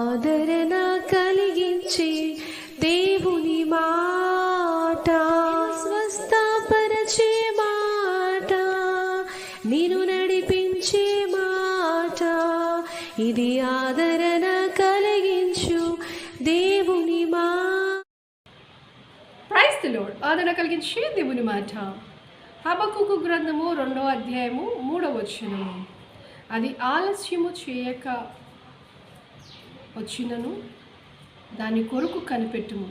ఆదరణ కలిగించి దేవుని మాట. స్వస్థపరచే మాట. నేను నడిపించే మాట. ఇది ఆదరణ కలిగించు దేవుని మా. ప్రైస్ లోడ్ ఆదరణ కలిగించే దేవుని మాట. హబకుకు గ్రంథము రెండవ అధ్యాయము మూడవ వచనము. అది ఆలస్యము చేయక వచ్చినను దాని కొరకు కనిపెట్టుము.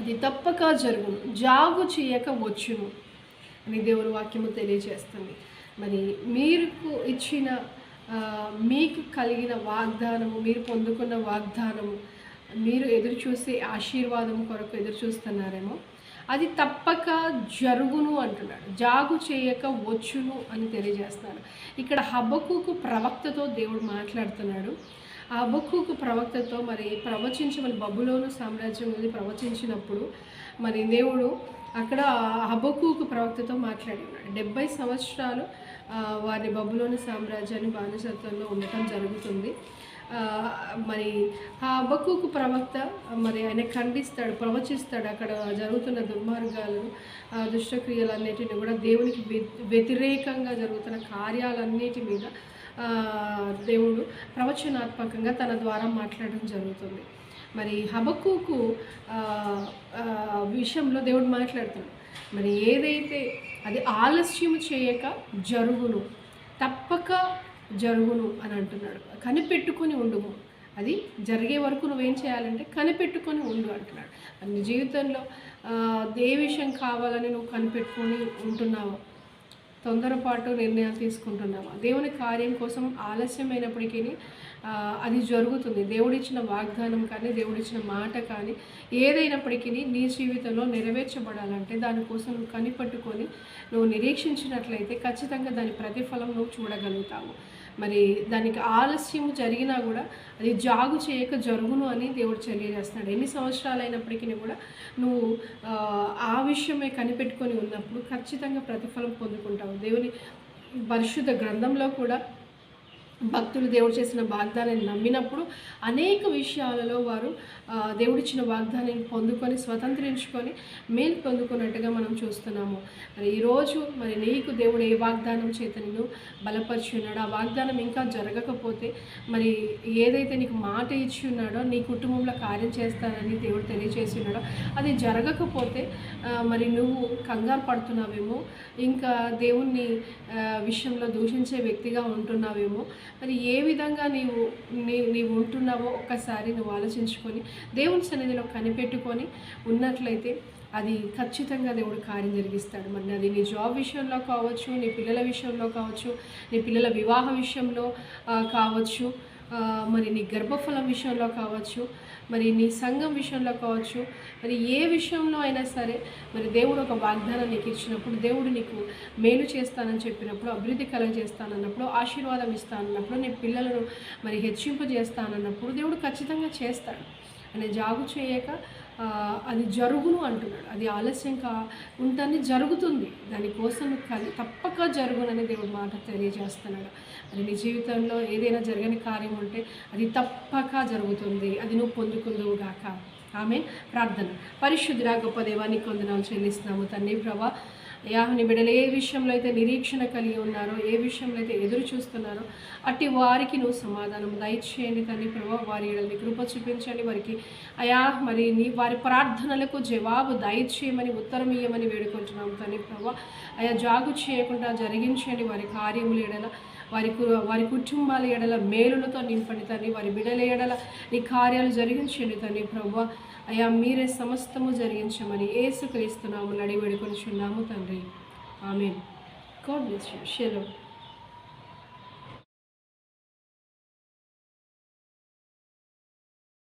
అది తప్పక జరుగును. జాగు చేయక వచ్చును అని దేవుని వాక్యము తెలియజేస్తుంది. మరి మీరు ఇచ్చిన మీకు కలిగిన వాగ్దానము మీరు పొందుకున్న వాగ్దానము మీరు ఎదురు చూసే ఆశీర్వాదం కొరకు ఎదురు చూస్తున్నారేమో అది తప్పక జరుగును అంటున్నాడు. జాగు చేయక వచ్చును అని తెలియజేస్తున్నాడు. ఇక్కడ హబ్బకుకు ప్రవక్తతో దేవుడు మాట్లాడుతున్నాడు. ఆ హబ్బకుకు ప్రవక్తతో మరి ప్రవచించమని బబులోను సామ్రాజ్యం గురించి ప్రవచించినప్పుడు మరి దేవుడు అక్కడ హబ్బకుకు ప్రవక్తతో మాట్లాడి ఉన్నాడు. డెబ్బై సంవత్సరాలు వారి బబులోని సామ్రాజ్యాన్ని బానిసత్వంలో ఉండటం జరుగుతుంది. మరి ఆ అబ్బకుకు ప్రవక్త మరి ఆయన ఖండిస్తాడు ప్రవచిస్తాడు అక్కడ జరుగుతున్న దుర్మార్గాలను దుష్టక్రియలు దుష్టక్రియలన్నిటిని కూడా దేవునికి వ్యతిరేకంగా జరుగుతున్న కార్యాలన్నిటి మీద దేవుడు ప్రవచనాత్మకంగా తన ద్వారా మాట్లాడడం జరుగుతుంది. మరి హబక్కుకు విషయంలో దేవుడు మాట్లాడుతున్నాడు. మరి ఏదైతే అది ఆలస్యం చేయక జరుగును తప్పక జరుగును అని అంటున్నాడు. కనిపెట్టుకొని ఉండుము. అది జరిగే వరకు నువ్వేం చేయాలంటే కనిపెట్టుకొని ఉండు అంటున్నాడు. నీ జీవితంలో ఏ విషయం కావాలని నువ్వు కనిపెట్టుకొని ఉంటున్నావు? తొందరపాటు నిర్ణయాలు తీసుకుంటున్నామా. దేవుని కార్యం కోసం ఆలస్యమైనప్పటికీ అది జరుగుతుంది. దేవుడిచ్చిన వాగ్దానం కానీ దేవుడిచ్చిన మాట కానీ ఏదైనప్పటికీ నీ జీవితంలో నెరవేర్చబడాలంటే దానికోసం నువ్వు కనిపట్టుకొని నువ్వు నిరీక్షించినట్లయితే ఖచ్చితంగా దాని ప్రతిఫలం నువ్వు చూడగలుగుతావు. మరి దానికి ఆలస్యం జరిగినా కూడా అది జాగు చేయక జరుగును అని దేవుడు తెలియజేస్తున్నాడు. ఎన్ని సంవత్సరాలు అయినప్పటికీ కూడా నువ్వు ఆ, ఆ విషయమే కనిపెట్టుకొని ఉన్నప్పుడు ఖచ్చితంగా ప్రతిఫలం పొందుకుంటావు. దేవుని పరిశుద్ధ గ్రంథంలో కూడా భక్తులు దేవుడు చేసిన వాగ్దానాన్ని నమ్మినప్పుడు అనేక విషయాలలో వారు దేవుడిచ్చిన వాగ్దానాన్ని పొందుకొని స్వతంత్రించుకొని మేలు పొందుకున్నట్టుగా మనం చూస్తున్నాము. మరి ఈరోజు మరి నీకు దేవుడు ఏ వాగ్దానం చేత నిన్ను బలపరిచి ఉన్నాడో ఆ వాగ్దానం ఇంకా జరగకపోతే మరి ఏదైతే నీకు మాట ఇచ్చి ఉన్నాడో నీ కుటుంబంలో కార్యం చేస్తానని దేవుడు తెలియజేసి ఉన్నాడో అది జరగకపోతే మరి నువ్వు కంగారు పడుతున్నావేమో ఇంకా దేవుణ్ణి విషయంలో దూషించే వ్యక్తిగా ఉంటున్నావేమో మరి ఏ విధంగా నీవు నీ నీవు ఉంటున్నావో ఒక్కసారి నువ్వు ఆలోచించుకొని దేవుని సన్నిధిలో కనిపెట్టుకొని ఉన్నట్లయితే అది ఖచ్చితంగా దేవుడు కార్యం జరిగిస్తాడు. మరి అది నీ జాబ్ విషయంలో కావచ్చు నీ పిల్లల విషయంలో కావచ్చు నీ పిల్లల వివాహ విషయంలో కావచ్చు. మరి నీ గర్భఫలం విషయంలో కావచ్చు మరి నీ సంఘం విషయంలో కావచ్చు మరి ఏ విషయంలో అయినా సరే మరి దేవుడు ఒక వాగ్దానం నీకు ఇచ్చినప్పుడు దేవుడు నీకు మేలు చేస్తానని చెప్పినప్పుడు అభివృద్ధి కలగజేస్తానన్నప్పుడు ఆశీర్వాదం ఇస్తానన్నప్పుడు నీ పిల్లలను మరి హెచ్చింపజేస్తానన్నప్పుడు దేవుడు ఖచ్చితంగా చేస్తాడు. అనే జాగు చేయక అది జరుగును అంటున్నాడు. అది ఆలస్యం కా ఉంటుంది జరుగుతుంది. దానికోసం తప్పక జరుగునని దేవుడు మాట తెలియజేస్తున్నాడు. మరి నీ జీవితంలో ఏదైనా జరగని కార్యం ఉంటే అది తప్పక జరుగుతుంది. అది నువ్వు పొందుకుందువు గాక. ఆమె ప్రార్థన. పరిశుద్ధురా గొప్ప దేవానికి కొందనాలు చెల్లిస్తున్నాము. తండ్రి ప్రభా యాహని బిడ్డలు ఏ విషయంలో అయితే నిరీక్షణ కలిగి ఉన్నారో ఏ విషయంలో అయితే ఎదురు చూస్తున్నారో అట్టి వారికి నువ్వు సమాధానం. దయచేయండి తండ్రి ప్రభావ వారి ఎడలని కృప చూపించండి. వారికి అయా మరి నీ వారి ప్రార్థనలకు జవాబు దయచేయమని ఉత్తరం ఇయ్యమని వేడుకుంటున్నాం తండ్రి ప్రభావ అయా జాగు చేయకుండా జరిగించండి వారి కార్యములు ఎడల వారి కు- వారి కుటుంబాల ఎడల మేలులతో నింపండి తండ్రి వారి బిడల ఎడల నీ కార్యాలు జరిగించండి తండ్రి ప్రభా. అయా మీరే సమస్తము జరిగించమని ఏసు క్రీస్తున్నాము చున్నాము తండ్రి. ఆమె గాడ్ బ్లెస్ యూ. షెలో.